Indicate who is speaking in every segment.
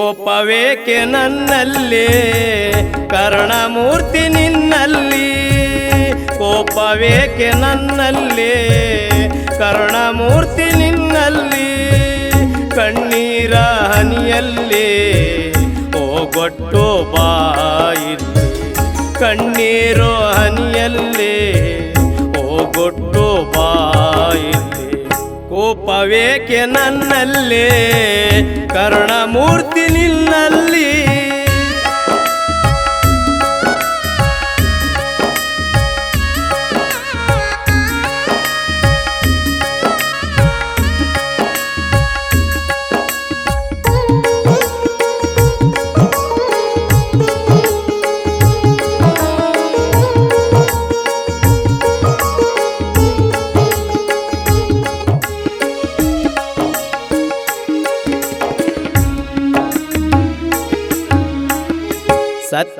Speaker 1: ಕೋಪವೇಕೆ ನನ್ನಲ್ಲಿ? ಕರ್ಣಮೂರ್ತಿ ನಿನ್ನಲ್ಲಿ. ಕೋಪವೇಕೆ ನನ್ನಲ್ಲಿ? ಕರ್ಣಮೂರ್ತಿ ನಿನ್ನಲ್ಲಿ. ಕಣ್ಣೀರ ಹನಿಯಲ್ಲಿ. ಓಗೊಟ್ಟು ಬಾಯಿಲ್ಲಿ ಕಣ್ಣೀರು ಹನಿಯಲ್ಲಿ. ಓಗೊಟ್ಟು ಬಾಯಿಲ್ಲಿ ಕೋಪವೇಕೆ ನನ್ನಲ್ಲಿ? ಕರುಣಮೂರ್ತಿ ನಿನ್ನಲ್ಲಿ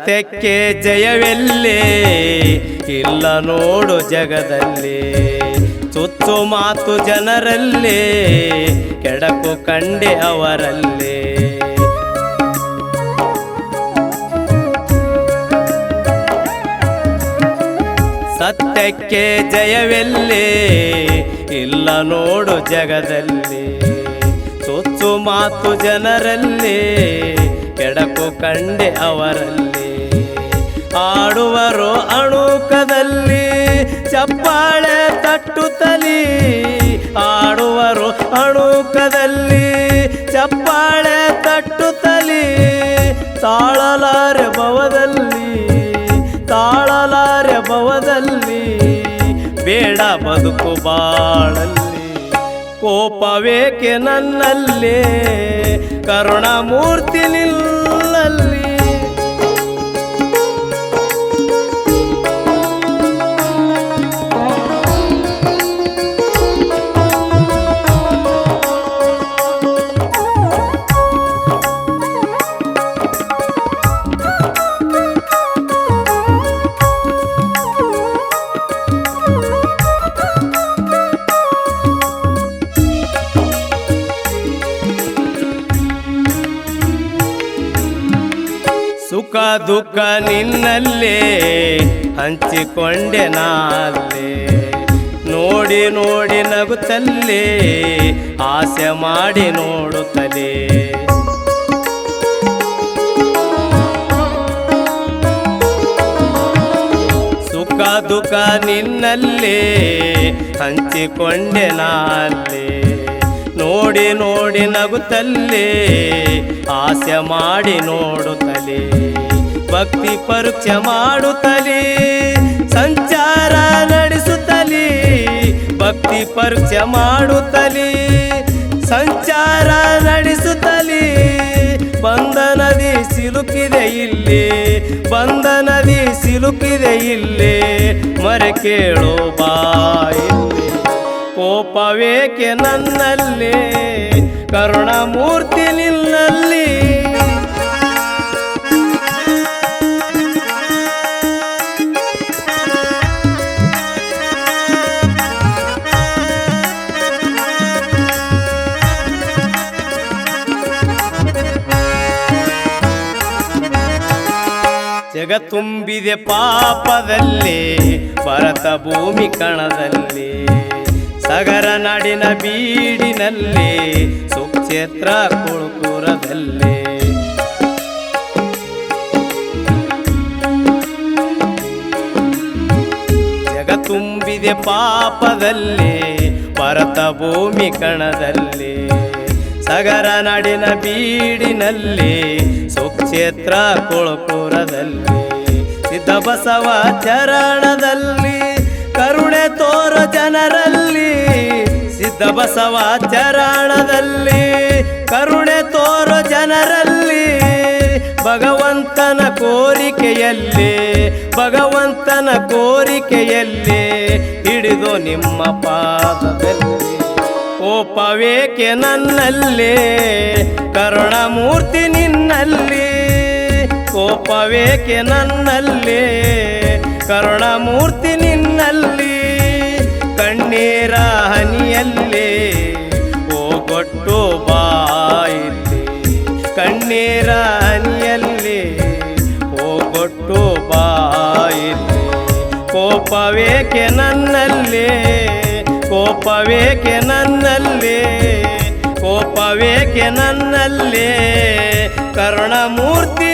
Speaker 1: ಸತ್ಯಕ್ಕೆ ಜಯವೆಲ್ಲೇ ಇಲ್ಲ ನೋಡು ಜಗದಲ್ಲಿ. ಸುತ್ತು ಮಾತು ಜನರಲ್ಲಿ, ಕೆಡಕು ಕಂಡೆ ಅವರಲ್ಲಿ. ಸತ್ಯಕ್ಕೆ ಜಯವೆಲ್ಲಿ ಇಲ್ಲ ನೋಡು ಜಗದಲ್ಲಿ. ಸುತ್ತು ಮಾತು ಜನರಲ್ಲಿ, ಕೆಡಕು ಕಂಡೆ ಅವರಲ್ಲಿ. ಆಡುವರು ಅಣುಕದಲ್ಲಿ, ಚಪ್ಪಾಳೆ ತಟ್ಟುತ್ತಲಿ ಆಡುವರು ಅಣುಕದಲ್ಲಿ, ಚಪ್ಪಾಳೆ ತಟ್ಟುತ್ತಲಿ ತಾಳಲಾರೆ ಭವದಲ್ಲಿ ತಾಳಲಾರೆ ಭವದಲ್ಲಿ, ಬೇಡ ಬದುಕು ಬಾಳಲ್ಲಿ. ಕೋಪವೇಕೆ ನನ್ನಲ್ಲೇ, ಕರುಣಾಮೂರ್ತಿ ನಿಲ್ಲಲ್ಲಿ. ಸುಖ ದುಃಖ ನಿನ್ನಲ್ಲೇ ಹಂಚಿಕೊಂಡೆ ನಾಲ್ಲೇ ನೋಡಿ ನೋಡಿ ನಗುತ್ತಲ್ಲೇ, ಆಸೆ ಮಾಡಿ ನೋಡುತ್ತಲೇ. ಸುಖ ದುಃಖ ನಿನ್ನಲ್ಲೇ ಹಂಚಿಕೊಂಡೆ ನಾಲ್ಲೇ ನೋಡಿ ನೋಡಿ ನಗುತ್ತಲ್ಲೇ, ಆಸೆ ಮಾಡಿ ನೋಡುತ್ತಲೇ. ಭಕ್ತಿ ಪರೀಕ್ಷೆ ಮಾಡುತ್ತಲೇ, ಸಂಚಾರ ನಡೆಸುತ್ತಲೇ, ಭಕ್ತಿ ಪರೀಕ್ಷೆ ಮಾಡುತ್ತಲೇ, ಸಂಚಾರ ನಡೆಸುತ್ತಲೇ. ಬಂದ ನದಿ ಸಿಲುಕಿದೆ ಇಲ್ಲಿ ಬಂದ ನದಿ ಸಿಲುಕಿದೆ ಇಲ್ಲಿ. ಮರೆ ಕೇಳೋ ಬಾಯಿಲ್ಲಿ ಕೋಪವೇಕೆ ನನ್ನಲ್ಲಿ, ಕರುಣಮೂರ್ತಿ ನಿನ್ನಲ್ಲಿ. ಜಗ ತುಂಬಿದೆ ಪಾಪದಲ್ಲಿ, ಭರತ ಭೂಮಿ ಕಣದಲ್ಲಿ. ಸಗರ ನಾಡಿನ ಬೀಡಿನಲ್ಲಿ, ಸುಕ್ಷೇತ್ರ ಕುಳುಕುರದಲ್ಲಿ ಜಗ ತುಂಬಿದೆ ಪಾಪದಲ್ಲಿ, ಭರತ ಭೂಮಿ ಕಣದಲ್ಲಿ. ಸಗರ ನಾಡಿನ ಬೀಡಿನಲ್ಲಿ, ಸುಕ್ಷೇತ್ರ ಕೊಳಪುರದಲ್ಲಿ ಸಿದ್ಧ ಬಸವ ಚರಣದಲ್ಲಿ, ಕರುಣೆ ತೋರ ಜನರಲ್ಲಿ ಸಿದ್ಧ ಬಸವ ಚರಣದಲ್ಲಿ, ಕರುಣೆ ತೋರ ಜನರಲ್ಲಿ, ಭಗವಂತನ ಕೋರಿಕೆಯಲ್ಲಿ ಭಗವಂತನ ಕೋರಿಕೆಯಲ್ಲಿ ಹಿಡಿದು ನಿಮ್ಮ ಪಾದದಲ್ಲಿ. ಕೋಪವೇಕೆ ನನ್ನಲ್ಲಿ? ಕರುಣಾಮೂರ್ತಿ ನಿನ್ನಲ್ಲಿ. ಕೋಪವೇಕೆ ನನ್ನಲ್ಲಿ? ಕರುಣಾಮೂರ್ತಿ ನಿನ್ನಲ್ಲಿ. ಕಣ್ಣೀರ ಹನಿಯಲ್ಲಿ. ಕೊಟ್ಟು ಬಾಯಿಲ್ಲಿ ಕಣ್ಣೀರ ಹನಿಯಲ್ಲಿ. ಕೊಟ್ಟು ಬಾಯಿಲ್ಲಿ ಕೋಪವೇಕೆ ನನ್ನಲ್ಲಿ? ಕೋಪವೇಕೆ ನನ್ನಲ್ಲಿ? ಕೋಪವೇಕೆ ನನ್ನಲ್ಲಿ? ಕರುಣಮೂರ್ತಿ